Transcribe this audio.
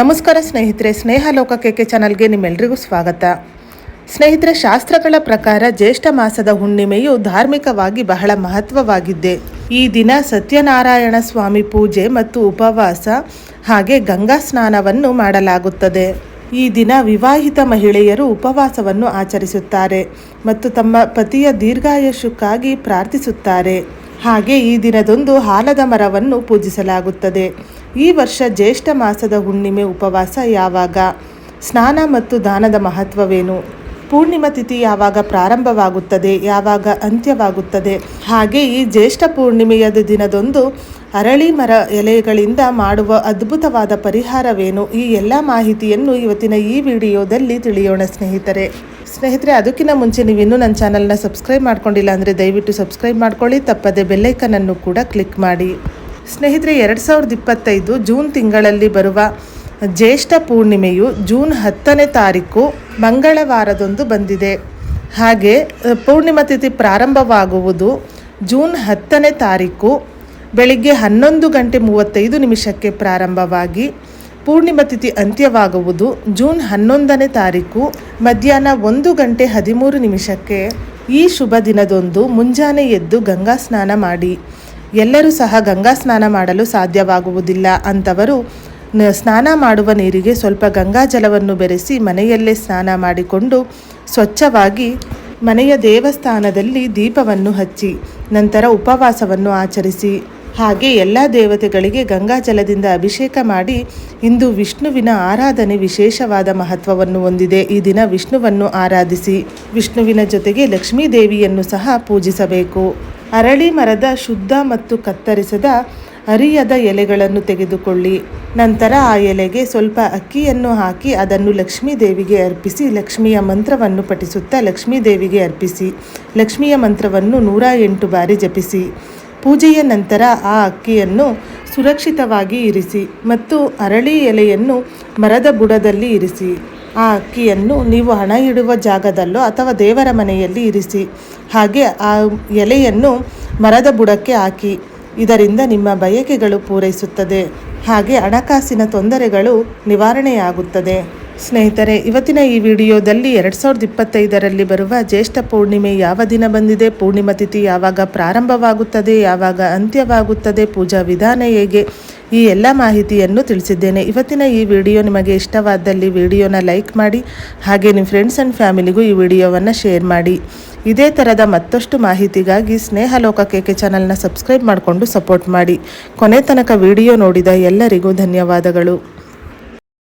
ನಮಸ್ಕಾರ ಸ್ನೇಹಿತರೆ, ಸ್ನೇಹ ಲೋಕ ಕೆಕೆ ಚಾನಲ್ಗೆ ನಿಮ್ಮೆಲ್ರಿಗೂ ಸ್ವಾಗತ. ಸ್ನೇಹಿತರೆ, ಶಾಸ್ತ್ರಗಳ ಪ್ರಕಾರ ಜ್ಯೇಷ್ಠ ಮಾಸದ ಹುಣ್ಣಿಮೆಯು ಧಾರ್ಮಿಕವಾಗಿ ಬಹಳ ಮಹತ್ವವಾಗಿದ್ದೆ. ಈ ದಿನ ಸತ್ಯನಾರಾಯಣ ಸ್ವಾಮಿ ಪೂಜೆ ಮತ್ತು ಉಪವಾಸ, ಹಾಗೆ ಗಂಗಾ ಸ್ನಾನವನ್ನು ಮಾಡಲಾಗುತ್ತದೆ. ಈ ದಿನ ವಿವಾಹಿತ ಮಹಿಳೆಯರು ಉಪವಾಸವನ್ನು ಆಚರಿಸುತ್ತಾರೆ ಮತ್ತು ತಮ್ಮ ಪತಿಯ ದೀರ್ಘಾಯುಷ್ಯಕ್ಕಾಗಿ ಪ್ರಾರ್ಥಿಸುತ್ತಾರೆ. ಹಾಗೆ ಈ ದಿನದೊಂದು ಹಾಲದ ಮರವನ್ನು ಪೂಜಿಸಲಾಗುತ್ತದೆ. ಈ ವರ್ಷ ಜ್ಯೇಷ್ಠ ಮಾಸದ ಹುಣ್ಣಿಮೆ ಉಪವಾಸ ಯಾವಾಗ? ಸ್ನಾನ ಮತ್ತು ದಾನದ ಮಹತ್ವವೇನು? ಪೂರ್ಣಿಮಾ ತಿಥಿ ಯಾವಾಗ ಪ್ರಾರಂಭವಾಗುತ್ತದೆ? ಯಾವಾಗ ಅಂತ್ಯವಾಗುತ್ತದೆ? ಹಾಗೆ ಈ ಜ್ಯೇಷ್ಠ ಪೂರ್ಣಿಮೆಯ ದಿನದೊಂದು ಅರಳಿ ಮರ ಎಲೆಗಳಿಂದ ಮಾಡುವ ಅದ್ಭುತವಾದ ಪರಿಹಾರವೇನು? ಈ ಎಲ್ಲ ಮಾಹಿತಿಯನ್ನು ಇವತ್ತಿನ ಈ ವಿಡಿಯೋದಲ್ಲಿ ತಿಳಿಯೋಣ ಸ್ನೇಹಿತರೆ. ಸ್ನೇಹಿತರೆ, ಅದಕ್ಕಿಂತ ಮುಂಚೆ ನೀವು ಇನ್ನೂ ನನ್ನ ಚಾನಲ್ನ ಸಬ್ಸ್ಕ್ರೈಬ್ ಮಾಡ್ಕೊಂಡಿಲ್ಲ ಅಂದರೆ ದಯವಿಟ್ಟು ಸಬ್ಸ್ಕ್ರೈಬ್ ಮಾಡ್ಕೊಳ್ಳಿ. ತಪ್ಪದೆ ಬೆಲ್ಲೈಕನನ್ನು ಕೂಡ ಕ್ಲಿಕ್ ಮಾಡಿ. ಸ್ನೇಹಿತರೆ, ಎರಡು ಸಾವಿರದ ಇಪ್ಪತ್ತೈದು ಜೂನ್ ತಿಂಗಳಲ್ಲಿ ಬರುವ ಜ್ಯೇಷ್ಠ ಪೂರ್ಣಿಮೆಯು ಜೂನ್ ಹತ್ತನೇ ತಾರೀಕು ಮಂಗಳವಾರದಂದು ಬಂದಿದೆ. ಹಾಗೆ, ಪೂರ್ಣಿಮಾ ತಿಥಿ ಪ್ರಾರಂಭವಾಗುವುದು ಜೂನ್ ಹತ್ತನೇ ತಾರೀಕು ಬೆಳಿಗ್ಗೆ ಹನ್ನೊಂದು ಗಂಟೆ ಮೂವತ್ತೈದು ನಿಮಿಷಕ್ಕೆ ಪ್ರಾರಂಭವಾಗಿ, ಪೂರ್ಣಿಮಾ ತಿಥಿ ಅಂತ್ಯವಾಗುವುದು ಜೂನ್ ಹನ್ನೊಂದನೇ ತಾರೀಕು ಮಧ್ಯಾಹ್ನ ಒಂದು ಗಂಟೆ ಹದಿಮೂರು ನಿಮಿಷಕ್ಕೆ. ಈ ಶುಭ ದಿನದಂದು ಮುಂಜಾನೆ ಎದ್ದು ಗಂಗಾ ಸ್ನಾನ ಮಾಡಿ. ಎಲ್ಲರೂ ಸಹ ಗಂಗಾ ಸ್ನಾನ ಮಾಡಲು ಸಾಧ್ಯವಾಗುವುದಿಲ್ಲ ಅಂತವರು ಸ್ನಾನ ಮಾಡುವ ನೀರಿಗೆ ಸ್ವಲ್ಪ ಗಂಗಾ ಜಲವನ್ನು ಬೆರೆಸಿ ಮನೆಯಲ್ಲೇ ಸ್ನಾನ ಮಾಡಿಕೊಂಡು ಸ್ವಚ್ಛವಾಗಿ ಮನೆಯ ದೇವಸ್ಥಾನದಲ್ಲಿ ದೀಪವನ್ನು ಹಚ್ಚಿ, ನಂತರ ಉಪವಾಸವನ್ನು ಆಚರಿಸಿ. ಹಾಗೆ ಎಲ್ಲ ದೇವತೆಗಳಿಗೆ ಗಂಗಾ ಜಲದಿಂದ ಅಭಿಷೇಕ ಮಾಡಿ ಇಂದು ವಿಷ್ಣುವಿನ ಆರಾಧನೆ ವಿಶೇಷವಾದ ಮಹತ್ವವನ್ನು ಹೊಂದಿದೆ. ಈ ದಿನ ವಿಷ್ಣುವನ್ನು ಆರಾಧಿಸಿ, ವಿಷ್ಣುವಿನ ಜೊತೆಗೆ ಲಕ್ಷ್ಮೀ ದೇವಿಯನ್ನು ಸಹ ಪೂಜಿಸಬೇಕು. ಅರಳಿ ಮರದ ಶುದ್ಧ ಮತ್ತು ಕತ್ತರಿಸದ ಅರಿಯದ ಎಲೆಗಳನ್ನು ತೆಗೆದುಕೊಳ್ಳಿ. ನಂತರ ಆ ಎಲೆಗೆ ಸ್ವಲ್ಪ ಅಕ್ಕಿಯನ್ನು ಹಾಕಿ ಅದನ್ನು ಲಕ್ಷ್ಮೀ ದೇವಿಗೆ ಅರ್ಪಿಸಿ, ಲಕ್ಷ್ಮಿಯ ಮಂತ್ರವನ್ನು ಪಠಿಸುತ್ತಾ ಲಕ್ಷ್ಮೀ ದೇವಿಗೆ ಅರ್ಪಿಸಿ, ಲಕ್ಷ್ಮಿಯ ಮಂತ್ರವನ್ನು ನೂರ ಎಂಟು ಬಾರಿ ಜಪಿಸಿ. ಪೂಜೆಯ ನಂತರ ಆ ಅಕ್ಕಿಯನ್ನು ಸುರಕ್ಷಿತವಾಗಿ ಇರಿಸಿ ಮತ್ತು ಅರಳಿ ಎಲೆಯನ್ನು ಮರದ ಬುಡದಲ್ಲಿ ಇರಿಸಿ. ಆ ಅಕ್ಕಿಯನ್ನು ನೀವು ಹಣ ಇಡುವ ಜಾಗದಲ್ಲೋ ಅಥವಾ ದೇವರ ಮನೆಯಲ್ಲಿ ಇರಿಸಿ. ಹಾಗೆ ಆ ಎಲೆಯನ್ನು ಮರದ ಬುಡಕ್ಕೆ ಹಾಕಿ. ಇದರಿಂದ ನಿಮ್ಮ ಬಯಕೆಗಳು ಪೂರೈಸುತ್ತದೆ. ಹಾಗೆ ಹಣಕಾಸಿನ ತೊಂದರೆಗಳು ನಿವಾರಣೆಯಾಗುತ್ತದೆ. ಸ್ನೇಹಿತರೆ, ಇವತ್ತಿನ ಈ ವಿಡಿಯೋದಲ್ಲಿ ಎರಡು ಸಾವಿರದ ಇಪ್ಪತ್ತೈದರಲ್ಲಿ ಬರುವ ಜ್ಯೇಷ್ಠ ಪೂರ್ಣಿಮೆ ಯಾವ ದಿನ ಬಂದಿದೆ, ಪೂರ್ಣಿಮಾ ತಿಥಿ ಯಾವಾಗ ಪ್ರಾರಂಭವಾಗುತ್ತದೆ, ಯಾವಾಗ ಅಂತ್ಯವಾಗುತ್ತದೆ, ಪೂಜಾ ವಿಧಾನ ಹೇಗೆ? ಈ ಎಲ್ಲ ಮಾಹಿತಿಯನ್ನು ತಿಳಿಸಿದ್ದೇನೆ. ಇವತ್ತಿನ ಈ ವಿಡಿಯೋ ನಿಮಗೆ ಇಷ್ಟವಾದಲ್ಲಿ ವಿಡಿಯೋನ ಲೈಕ್ ಮಾಡಿ, ಹಾಗೆ ನಿಮ್ಮ ಫ್ರೆಂಡ್ಸ್ ಆ್ಯಂಡ್ ಫ್ಯಾಮಿಲಿಗೂ ಈ ವಿಡಿಯೋವನ್ನು ಶೇರ್ ಮಾಡಿ. ಇದೇ ಥರದ ಮತ್ತಷ್ಟು ಮಾಹಿತಿಗಾಗಿ ಸ್ನೇಹ ಲೋಕ ಕೇಕೆ ಚಾನಲ್ನ ಸಬ್ಸ್ಕ್ರೈಬ್ ಮಾಡಿಕೊಂಡು ಸಪೋರ್ಟ್ ಮಾಡಿ. ಕೊನೆ ತನಕ ವಿಡಿಯೋ ನೋಡಿದ ಎಲ್ಲರಿಗೂ ಧನ್ಯವಾದಗಳು.